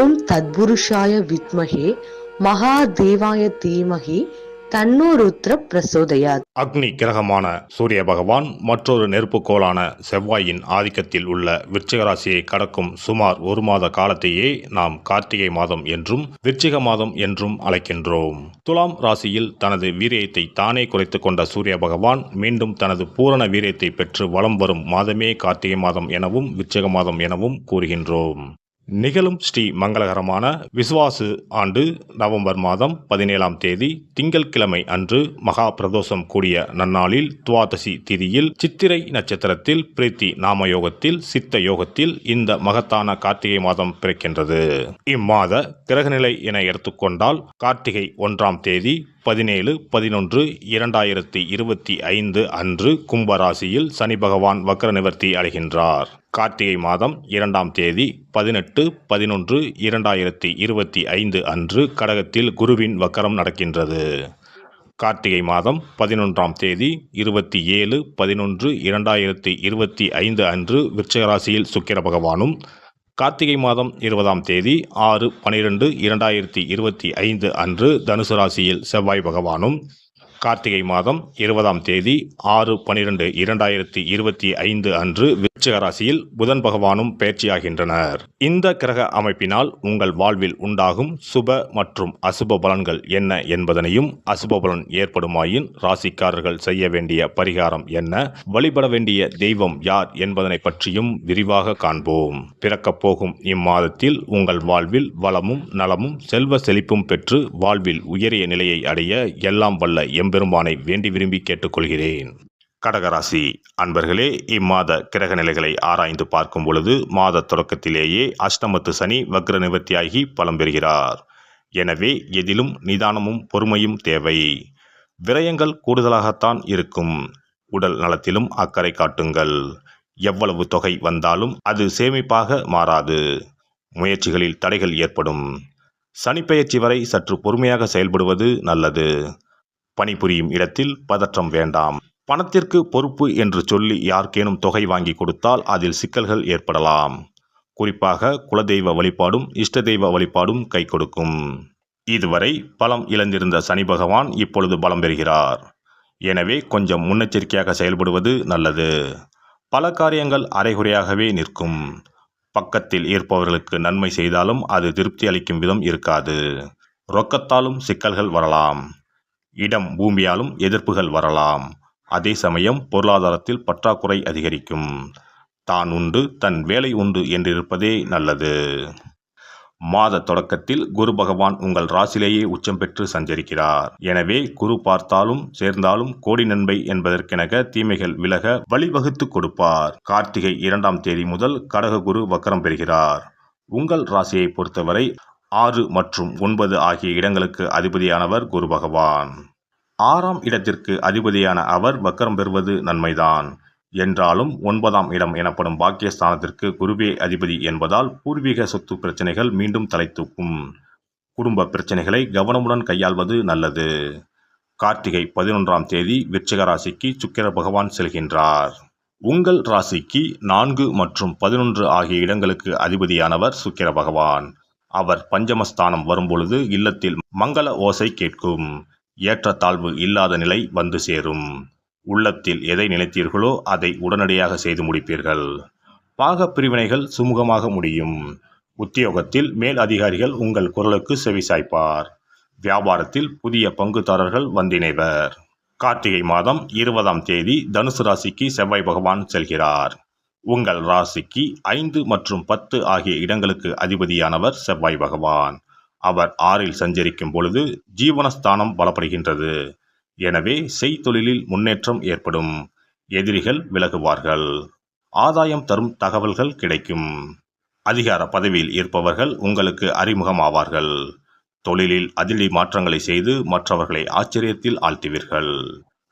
ஓம் தத்புருஷாய வித்மகே மகாதேவாய தீமகி தன்னோருத்ர பிரசோதயாத். அக்னி கிரகமான சூரிய பகவான் மற்றொரு நெருப்புக்கோளான செவ்வாயின் ஆதிக்கத்தில் உள்ள விருச்சிகராசியை கடக்கும் சுமார் ஒரு மாத காலத்தையே நாம் கார்த்திகை மாதம் என்றும் விருச்சிக மாதம் என்றும் அழைக்கின்றோம். துலாம் ராசியில் தனது வீரியத்தை தானே குறைத்து கொண்ட சூரிய பகவான் மீண்டும் தனது பூரண வீரியத்தை பெற்று வலம் வரும் மாதமே கார்த்திகை மாதம் எனவும் விருச்சிக மாதம் எனவும் கூறுகின்றோம். நிகழும் ஸ்ரீ மங்களகரமான விசுவாசு ஆண்டு நவம்பர் மாதம் பதினேழாம் தேதி திங்கள்கிழமை அன்று மகா பிரதோஷம் கூடிய நன்னாளில் துவாதசி திதியில் சித்திரை நட்சத்திரத்தில் பிரீத்தி நாம யோகத்தில் சித்த யோகத்தில் இந்த மகத்தான கார்த்திகை மாதம் பிறக்கின்றது. இம்மாத கிரகநிலை என எடுத்துக்கொண்டால் கார்த்திகை ஒன்றாம் தேதி பதினேழு பதினொன்று இரண்டாயிரத்தி இருபத்தி ஐந்து அன்று கும்பராசியில் சனி பகவான் வக்ர நிவர்த்தி அடைகின்றார். கார்த்திகை மாதம் இரண்டாம் தேதி பதினெட்டு பதினொன்று இரண்டாயிரத்தி இருபத்தி ஐந்து அன்று கடகத்தில் குருவின் வக்கரம் நடக்கின்றது. கார்த்திகை மாதம் பதினொன்றாம் தேதி இருபத்தி ஏழு பதினொன்று இரண்டாயிரத்தி இருபத்தி ஐந்து அன்று விருச்சகராசியில் சுக்கிர பகவானும் கார்த்திகை மாதம் இருபதாம் தேதி ஆறு பனிரெண்டு இரண்டாயிரத்தி இருபத்தி ஐந்து அன்று தனுசு ராசியில் செவ்வாய் பகவானும் கார்த்திகை மாதம் இருபதாம் தேதி ஆறு பனிரெண்டு இரண்டாயிரத்தி இருபத்தி ஐந்து அன்று விருச்சிக ராசியில் புதன் பகவானும் பயிற்சியாகின்றனர். இந்த கிரக அமைப்பினால் உங்கள் வாழ்வில் உண்டாகும் சுப மற்றும் அசுப பலன்கள் என்ன என்பதனையும் அசுப பலன் ஏற்படுமாயின் ராசிக்காரர்கள் செய்ய வேண்டிய பரிகாரம் என்ன வழிபட வேண்டிய தெய்வம் யார் என்பதனை பற்றியும் விரிவாக காண்போம். பிறக்கப் போகும் இம்மாதத்தில் உங்கள் வாழ்வில் வளமும் நலமும் செல்வ செழிப்பும் பெற்று வாழ்வில் உயரிய நிலையை அடைய எல்லாம் வல்ல எம்பெருமானை வேண்டி விரும்பி கேட்டுக்கொள்கிறேன். கடகராசி அன்பர்களே இம்மாத கிரக நிலைகளை ஆராய்ந்து பார்க்கும் பொழுது மாத தொடக்கத்திலேயே அஷ்டமத்து சனி வக்ர நிவர்த்தியாகி பலம் பெறுகிறார். எனவே எதிலும் நிதானமும் பொறுமையும் தேவை. விரயங்கள் கூடுதலாகத்தான் இருக்கும். உடல் நலத்திலும் அக்கறை காட்டுங்கள். எவ்வளவு தொகை வந்தாலும் அது சேமிப்பாக மாறாது. முயற்சிகளில் தடைகள் ஏற்படும். சனிப்பெயர்ச்சி வரை சற்று பொறுமையாக செயல்படுவது நல்லது. பணிபுரியும் இடத்தில் பதற்றம் வேண்டாம். பணத்திற்கு பொறுப்பு என்று சொல்லி யார்க்கேனும் தொகை வாங்கி கொடுத்தால் அதில் சிக்கல்கள் ஏற்படலாம். குறிப்பாக குலதெய்வ வழிபாடும் இஷ்ட தெய்வ வழிபாடும் கை கொடுக்கும். இதுவரை பலம் இழந்திருந்த சனி பகவான் இப்பொழுது பலம் பெறுகிறார். எனவே கொஞ்சம் முன்னெச்சரிக்கையாக செயல்படுவது நல்லது. பல காரியங்கள் அரைகுறையாகவே நிற்கும். பக்கத்தில் இருப்பவர்களுக்கு நன்மை செய்தாலும் அது திருப்தி அளிக்கும் விதம் இருக்காது. ரொக்கத்தாலும் சிக்கல்கள் வரலாம். இடம் பூமியாலும் எதிர்ப்புகள் வரலாம். அதே சமயம் பொருளாதாரத்தில் பற்றாக்குறை அதிகரிக்கும். தான் உண்டு தன் வேலை உண்டு என்றிருப்பதே நல்லது. மாத தொடக்கத்தில் குரு பகவான் உங்கள் ராசிலேயே உச்சம் பெற்று சஞ்சரிக்கிறார். எனவே குரு பார்த்தாலும் சேர்ந்தாலும் கோடி நன்மை என்பதற்கெனக தீமைகள் விலக வழிவகுத்து கொடுப்பார். கார்த்திகை இரண்டாம் தேதி முதல் கடக குரு வக்கரம் பெறுகிறார். உங்கள் ராசியை பொறுத்தவரை ஆறு மற்றும் ஒன்பது ஆகிய இடங்களுக்கு அதிபதியானவர் குரு பகவான். ஆறாம் இடத்திற்கு அதிபதியான அவர் வக்கரம் பெறுவது நன்மைதான். என்றாலும் ஒன்பதாம் இடம் எனப்படும் பாக்கியஸ்தானத்திற்கு குருவே அதிபதி என்பதால் பூர்வீக சொத்து பிரச்சனைகள் மீண்டும் தலை தூக்கும். குடும்ப பிரச்சனைகளை கவனமுடன் கையாள்வது நல்லது. கார்த்திகை பதினொன்றாம் தேதி விருச்சிக ராசிக்கு சுக்கிர பகவான் செல்கின்றார். உங்கள் ராசிக்கு நான்கு மற்றும் பதினொன்று ஆகிய இடங்களுக்கு அதிபதியானவர் சுக்கிர பகவான். அவர் பஞ்சமஸ்தானம் வரும்பொழுது இல்லத்தில் மங்கள ஓசை கேட்கும். ஏற்றத்தாழ்வு இல்லாத நிலை வந்து சேரும். உள்ளத்தில் எதை நினைத்தீர்களோ அதை உடனடியாக செய்து முடிப்பீர்கள். பாகப் பிரிவினைகள் சுமூகமாக முடியும். உத்தியோகத்தில் மேல் அதிகாரிகள் உங்கள் குரலுக்கு செவிசாய்ப்பார் வியாபாரத்தில் புதிய பங்குதாரர்கள் வந்திணைவர். கார்த்திகை மாதம் இருபதாம் தேதி தனுசு ராசிக்கு செவ்வாய் பகவான் செல்கிறார். உங்கள் ராசிக்கு ஐந்து மற்றும் பத்து ஆகிய இடங்களுக்கு அதிபதியானவர் செவ்வாய் பகவான். அவர் ஆறில் சஞ்சரிக்கும் பொழுது ஜீவனஸ்தானம் பலப்படுகின்றது. எனவே செய்தொழிலில் முன்னேற்றம் ஏற்படும். எதிரிகள் விலகுவார்கள். ஆதாயம் தரும் தகவல்கள் கிடைக்கும். அதிகார பதவியில் இருப்பவர்கள் உங்களுக்கு அறிமுகமாவார்கள். தொழிலில் அதிரடி மாற்றங்களை செய்து மற்றவர்களை ஆச்சரியத்தில் ஆழ்த்துவீர்கள்.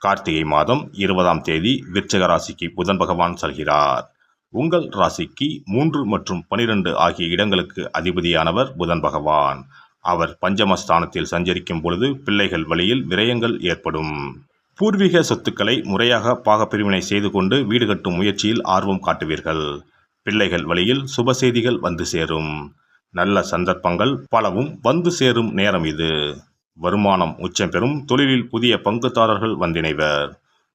கார்த்திகை மாதம் இருபதாம் தேதி விருச்சக ராசிக்கு புதன் பகவான் செல்கிறார். உங்கள் ராசிக்கு மூன்று மற்றும் பனிரெண்டு ஆகிய இடங்களுக்கு அதிபதியானவர் புதன் பகவான். அவர் பஞ்சமஸ்தானத்தில் சஞ்சரிக்கும் பொழுது பிள்ளைகள் வழியில் விரயங்கள் ஏற்படும். பூர்வீக சொத்துக்களை முறையாக பாகப்பிரிவினை செய்து கொண்டு வீடு கட்டும் முயற்சியில் ஆர்வம் காட்டுவீர்கள். பிள்ளைகள் வழியில் சுப செய்திகள் வந்து சேரும். நல்ல சந்தர்ப்பங்கள் பலவும் வந்து சேரும் நேரம் இது. வருமானம் உச்சம் பெறும் தொழிலில் புதிய பங்குதாரர்கள் வந்திணைவர்.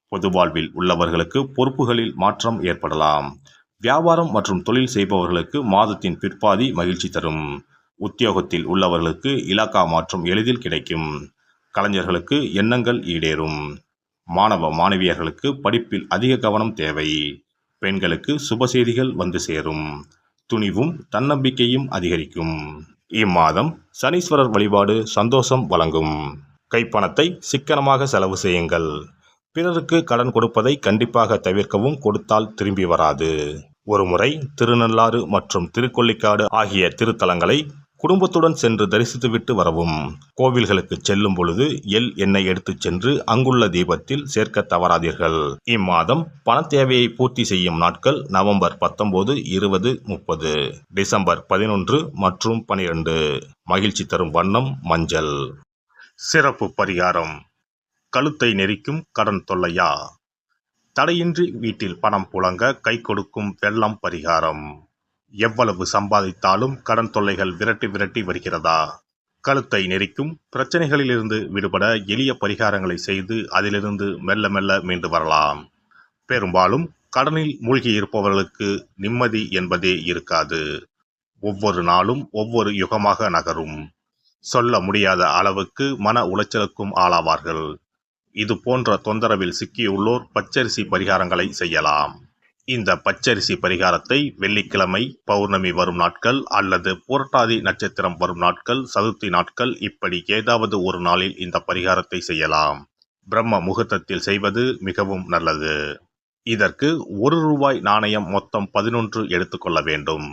பொது வாழ்வில் உள்ளவர்களுக்கு பொறுப்புகளில் மாற்றம் ஏற்படலாம். வியாபாரம் மற்றும் தொழில் செய்பவர்களுக்கு மாதத்தின் பிற்பாதி மகிழ்ச்சி தரும். உத்தியோகத்தில் உள்ளவர்களுக்கு இலாக்கா மாற்றம் எளிதில் கிடைக்கும். கலைஞர்களுக்கு எண்ணங்கள் ஈடேறும். மாணவ மாணவியர்களுக்கு படிப்பில் அதிக கவனம் தேவை. பெண்களுக்கு சுப செய்திகள் வந்து சேரும். துணிவும் தன்னம்பிக்கையும் அதிகரிக்கும். இம்மாதம் சனீஸ்வரர் வழிபாடு சந்தோஷம் வழங்கும். கைப்பணத்தை சிக்கனமாக செலவு செய்யுங்கள். பிறருக்கு கடன் கொடுப்பதை கண்டிப்பாக தவிர்க்கவும் கொடுத்தால் திரும்பி வராது. ஒருமுறை திருநள்ளாறு மற்றும் திருக்கொள்ளிக்காடு ஆகிய திருத்தலங்களை குடும்பத்துடன் சென்று தரிசித்துவிட்டு வரவும். கோவில்களுக்கு செல்லும் பொழுது எல் எண்ணெய் எடுத்துச் சென்று அங்குள்ள தீபத்தில் சேர்க்க தவறாதீர்கள். இம்மாதம் பண தேவையை பூர்த்தி செய்யும் நாட்கள் நவம்பர் பத்தொன்பது இருபது முப்பது. டிசம்பர் பதினொன்று மற்றும் பனிரெண்டு. மகிழ்ச்சி தரும் வண்ணம் மஞ்சள். சிறப்பு பரிகாரம். கழுத்தை நெரிக்கும் கடன் தொல்லையா? தடையின்றி வீட்டில் பணம் புழங்க கை கொடுக்கும் வெள்ளம் பரிகாரம். எவ்வளவு சம்பாதித்தாலும் கடன் தொல்லைகள் விரட்டி விரட்டி வருகிறதா? கழுத்தை நெரிக்கும் பிரச்சனைகளிலிருந்து விடுபட எளிய பரிகாரங்களை செய்து அதிலிருந்து மெல்ல மெல்ல மீண்டு வரலாம். பெரும்பாலும் கடனில் மூழ்கி இருப்பவர்களுக்கு நிம்மதி என்பதே இருக்காது. ஒவ்வொரு நாளும் ஒவ்வொரு யுகமாக நகரும். சொல்ல முடியாத அளவுக்கு மன உளைச்சலுக்கும் ஆளாவார்கள். இது போன்ற தொந்தரவில் சிக்கியுள்ளோர் பச்சரிசி பரிகாரங்களை செய்யலாம். இந்த பச்சரிசி பரிகாரத்தை வெள்ளிக்கிழமை பௌர்ணமி வரும் நாட்கள் அல்லது புரட்டாதி நட்சத்திரம் வரும் நாட்கள் சதுர்த்தி நாட்கள் இப்படி ஏதாவது ஒரு நாளில் இந்த பரிகாரத்தை செய்யலாம். பிரம்ம முகூர்த்தத்தில் செய்வது மிகவும் நல்லது. இதற்கு ஒரு ரூபாய் நாணயம் மொத்தம் பதினொன்று எடுத்துக்கொள்ள வேண்டும்.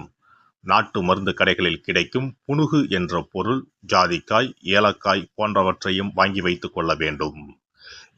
நாட்டு மருந்து கடைகளில் கிடைக்கும் புனுகு என்ற பொருள் ஜாதிக்காய் ஏலக்காய் போன்றவற்றையும் வாங்கி வைத்துக் கொள்ள வேண்டும்.